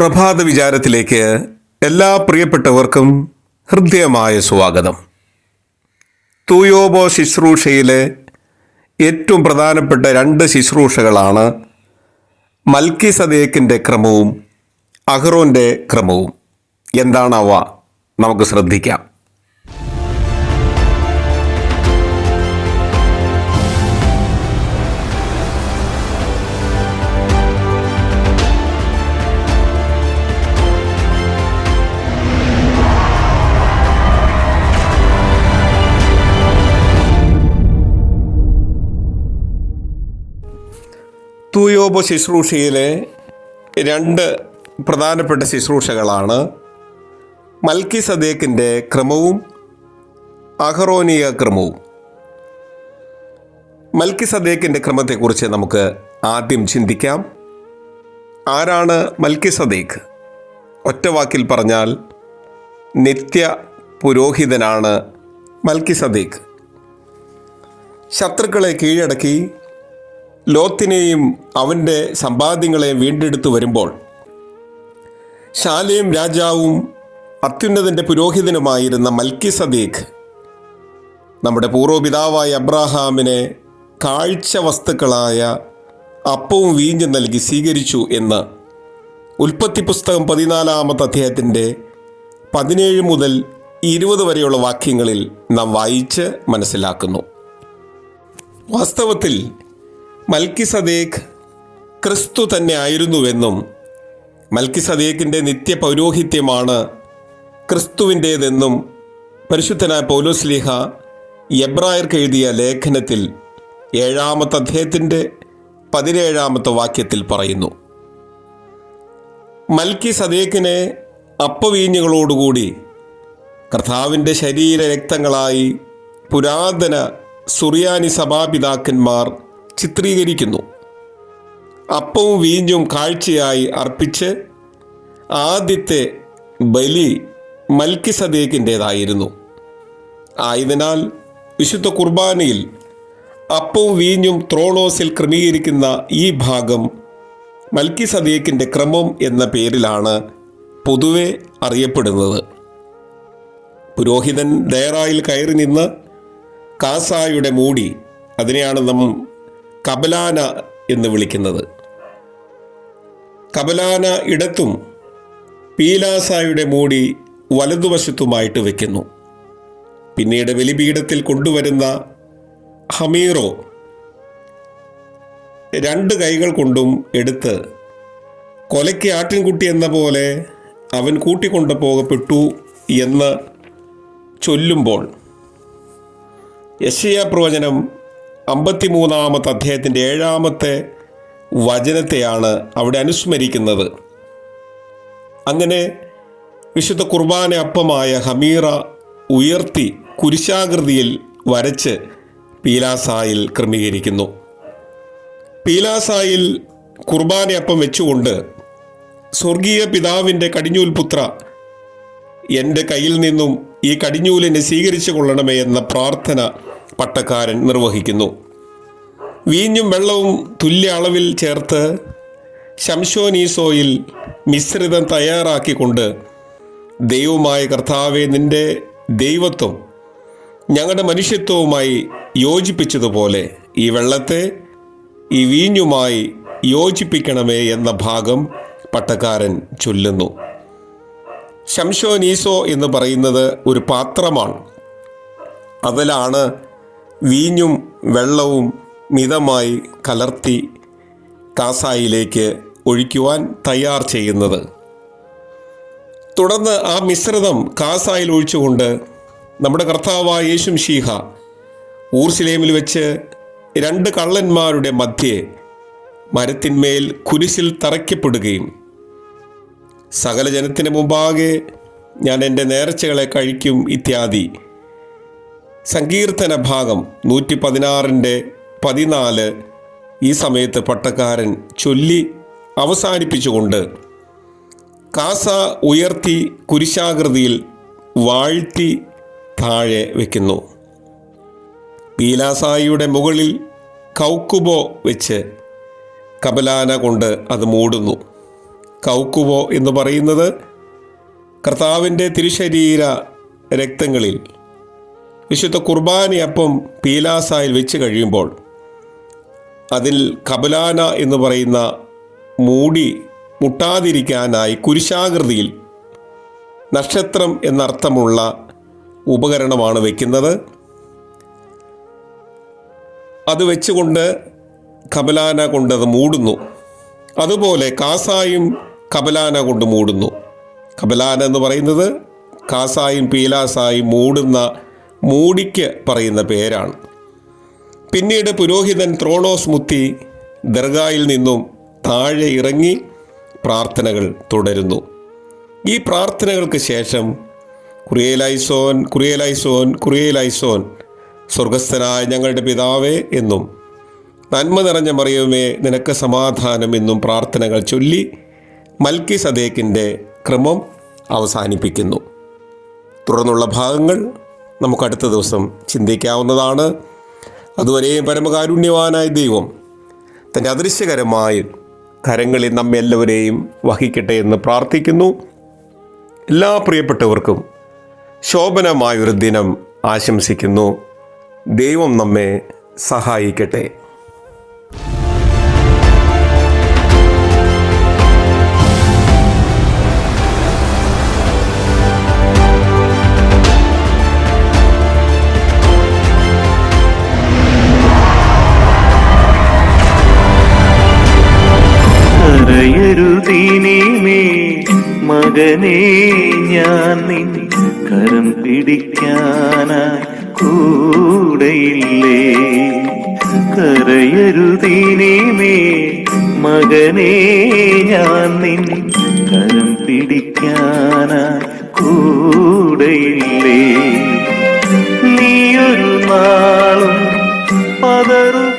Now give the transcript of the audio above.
പ്രഭാത വിചാരത്തിലേക്ക് എല്ലാ പ്രിയപ്പെട്ടവർക്കും ഹൃദ്യമായ സ്വാഗതം. തൂയോബോ ശുശ്രൂഷയിലെ ഏറ്റവും പ്രധാനപ്പെട്ട രണ്ട് ശുശ്രൂഷകളാണ് മൽക്കി സദേക്കിന്റെ ക്രമവും അഹ്റോന്റെ ക്രമവും. എന്താണവ? നമുക്ക് ശ്രദ്ധിക്കാം. തൂയോബ ശുശ്രൂഷയിലെ രണ്ട് പ്രധാനപ്പെട്ട ശുശ്രൂഷകളാണ് മൽക്കി സദേക്കിന്റെ ക്രമവും അഹറോനിയ ക്രമവും. മൽക്കി സദേക്കിന്റെ ക്രമത്തെക്കുറിച്ച് നമുക്ക് ആദ്യം ചിന്തിക്കാം. ആരാണ് മൽക്കി സദേക്ക്? ഒറ്റ വാക്കിൽ പറഞ്ഞാൽ നിത്യ പുരോഹിതനാണ് മൽക്കി സദേക്ക്. ശത്രുക്കളെ കീഴടക്കി ലോത്തിനെയും അവന്റെ സമ്പാദ്യങ്ങളെയും വീണ്ടെടുത്തു വരുമ്പോൾ ശാലയും രാജാവും അത്യുന്നതന്റെ പുരോഹിതനുമായിരുന്ന മൽക്കി സദീഖ് നമ്മുടെ പൂർവപിതാവായ അബ്രാഹാമിനെ കാഴ്ച വസ്തുക്കളായ അപ്പവും വീഞ്ഞും നൽകി സ്വീകരിച്ചു എന്ന് ഉൽപ്പത്തി പുസ്തകം പതിനാലാമത്തെ അധ്യായത്തിന്റെ പതിനേഴ് മുതൽ ഇരുപത് വരെയുള്ള വാക്യങ്ങളിൽ നാം വായിച്ച് മനസ്സിലാക്കുന്നു. വാസ്തവത്തിൽ മൽക്കി സദേഖ് ക്രിസ്തു തന്നെ ആയിരുന്നുവെന്നും മൽക്കി സദേക്കിന്റെ നിത്യ പൗരോഹിത്യമാണ് ക്രിസ്തുവിന്റേതെന്നും പരിശുദ്ധനായ പൗലോസ്ലിഹ എബ്രായർക്ക് എഴുതിയ ലേഖനത്തിൽ ഏഴാമത്തെ അദ്ദേഹത്തിന്റെ പതിനേഴാമത്തെ വാക്യത്തിൽ പറയുന്നു. മൽക്കി സദേക്കിനെ അപ്പവീഞ്ഞുകളോടുകൂടി കർത്താവിന്റെ ശരീര രക്തങ്ങളായി പുരാതന സുറിയാനി സഭാപിതാക്കന്മാർ ചിത്രീകരിക്കുന്നു. അപ്പവും വീഞ്ഞും കാഴ്ചയായി അർപ്പിച്ച് ആദ്യത്തെ ബലി മൽക്കി സദേക്കിന്റേതായിരുന്നു ആയതിനാൽ വിശുദ്ധ കുർബാനയിൽ അപ്പവും വീഞ്ഞും ത്രോണോസിൽ ക്രമീകരിക്കുന്ന ഈ ഭാഗം മൽക്കി സദീഖിന്റെ ക്രമം എന്ന പേരിലാണ് പൊതുവെ അറിയപ്പെടുന്നത്. പുരോഹിതൻ ദയറായിൽ കയറി നിന്ന് കാസായുടെ മൂടി അതിനെയാണ് നാം കബലാന എന്ന് വിളിക്കുന്നത്. കബലാന ഇടത്തും പീലാസായുടെ മൂടി വലതുവശത്തുമായിട്ട് വെക്കുന്നു. പിന്നീട് ബലിപീഠത്തിൽ കൊണ്ടുവരുന്ന ഹമീറോ രണ്ട് കൈകൾ കൊണ്ടും എടുത്ത് കൊലയ്ക്ക് ആട്ടിൻകുട്ടി എന്ന പോലെ അവൻ കൂട്ടിക്കൊണ്ടു പോകപ്പെട്ടു എന്ന് ചൊല്ലുമ്പോൾ യശയ പ്രവചനം അമ്പത്തിമൂന്നാമത്തെ അധ്യായത്തിന്റെ ഏഴാമത്തെ വചനത്തെയാണ് അവിടെ അനുസ്മരിക്കുന്നത്. അങ്ങനെ വിശുദ്ധ കുർബാന അപ്പമായ ഹമീറ ഉയർത്തി കുരിശാകൃതിയിൽ വരച്ച് പീലാസായിൽ ക്രമീകരിക്കുന്നു. പീലാസായിൽ കുർബാനയപ്പം വെച്ചുകൊണ്ട് സ്വർഗീയ പിതാവിന്റെ കടിഞ്ഞൂൽ പുത്ര എന്റെ കയ്യിൽ നിന്നും ഈ കടിഞ്ഞൂലിനെ സ്വീകരിച്ചു കൊള്ളണമേ എന്ന പ്രാർത്ഥന പട്ടക്കാരൻ നിർവഹിക്കുന്നു. വീഞ്ഞും വെള്ളവും തുല്യ അളവിൽ ചേർത്ത് ശംശോനീസോയിൽ മിശ്രിതം തയ്യാറാക്കിക്കൊണ്ട് ദൈവമായ കർത്താവെ നിന്റെ ദൈവത്വം ഞങ്ങളുടെ മനുഷ്യത്വവുമായി യോജിപ്പിച്ചതുപോലെ ഈ വെള്ളത്തെ ഈ വീഞ്ഞുമായി യോജിപ്പിക്കണമേ എന്ന ഭാഗം പട്ടക്കാരൻ ചൊല്ലുന്നു. ശംശോനീസോ എന്ന് പറയുന്നത് ഒരു പാത്രമാണ്. അതിലാണ് വീഞ്ഞും വെള്ളവും മിതമായി കലർത്തി കാസായിലേക്ക് ഒഴിക്കുവാൻ തയ്യാർ ചെയ്യുന്നത്. തുടർന്ന് ആ മിശ്രിതം കാസായിൽ ഒഴിച്ചുകൊണ്ട് നമ്മുടെ കർത്താവായ യേശും ഷീഹ ഊർസിലേമിൽ വെച്ച് രണ്ട് കള്ളന്മാരുടെ മധ്യേ മരത്തിന്മേൽ കുരിശിൽ തറയ്ക്കപ്പെടുകയും സകല ജനത്തിന് മുമ്പാകെ ഞാൻ എന്റെ നേർച്ചകളെ കഴിക്കും ഇത്യാദി. സങ്കീർത്തന ഭാഗം നൂറ്റി പതിനാറിന്റെ പതിനാല് ഈ സമയത്ത് പട്ടക്കാരൻ ചൊല്ലി അവസാനിപ്പിച്ചുകൊണ്ട് കാസ ഉയർത്തി കുരിശാകൃതിയിൽ വാഴ്ത്തി താഴെ വയ്ക്കുന്നു പീലാസായിയുടെ മുകളിൽ കൗക്കുബോ വെച്ച് കബലാന കൊണ്ട് അത് മൂടുന്നു. കൗക്കുബോ എന്ന് പറയുന്നത് കർത്താവിന്റെ തിരുശരീര രക്തങ്ങളിൽ വിശുദ്ധ കുർബാനയപ്പം പീലാസായിൽ വെച്ച് കഴിയുമ്പോൾ അതിൽ കബലാന എന്ന് പറയുന്ന മൂടി മുട്ടാതിരിക്കാനായി കുരിശാകൃതിയിൽ നക്ഷത്രം എന്നർത്ഥമുള്ള ഉപകരണമാണ് വയ്ക്കുന്നത് അത് വെച്ചുകൊണ്ട് കബലാന കൊണ്ട് അത് മൂടുന്നു. അതുപോലെ കാസായും കബലാന കൊണ്ട് മൂടുന്നു. കബലാന എന്ന് പറയുന്നത് കാസായും പീലാസായും മൂടുന്ന മൂടിക്ക് പറയുന്ന പേരാണ്. പിന്നീട് പുരോഹിതൻ ത്രോണോസ് മുത്തി ദർഗായിൽ നിന്നും താഴെ ഇറങ്ങി പ്രാർത്ഥനകൾ തുടരുന്നു. ഈ പ്രാർത്ഥനകൾക്ക് ശേഷം കുറിയേലൈസോൻ കുറിയേലൈസോൻ കുറിയേലൈസോൻ സ്വർഗസ്ഥനായ ഞങ്ങളുടെ പിതാവേ എന്നും നന്മ നിറഞ്ഞ മറിയുമേ നിനക്ക് സമാധാനം എന്നും പ്രാർത്ഥനകൾ ചൊല്ലി മൽക്കി സദേക്കിന്റെ ക്രമം അവസാനിപ്പിക്കുന്നു. തുടർന്നുള്ള ഭാഗങ്ങൾ നമുക്ക് അടുത്ത ദിവസം ചിന്തിക്കാവുന്നതാണ്. അതുവരെയും പരമകാരുണ്യവാനായ ദൈവം തന്റെ അദൃശ്യകരമായ കരങ്ങളിൽ നമ്മെല്ലാവരെയും വഹിക്കട്ടെ എന്ന് പ്രാർത്ഥിക്കുന്നു. എല്ലാ പ്രിയപ്പെട്ടവർക്കും ശോഭനമായൊരു ദിനം ആശംസിക്കുന്നു. ദൈവം നമ്മെ സഹായിക്കട്ടെ. മകനെ ഞാൻ നിൻ കരം പിടിക്കാനായി കൂടെയില്ലേ? കരയരുതിനെ മേ മകനെ ഞാൻ നിൻ കരം പിടിക്കാനായി കൂടെയില്ലേ? നീ ഒരു നാളും പതറും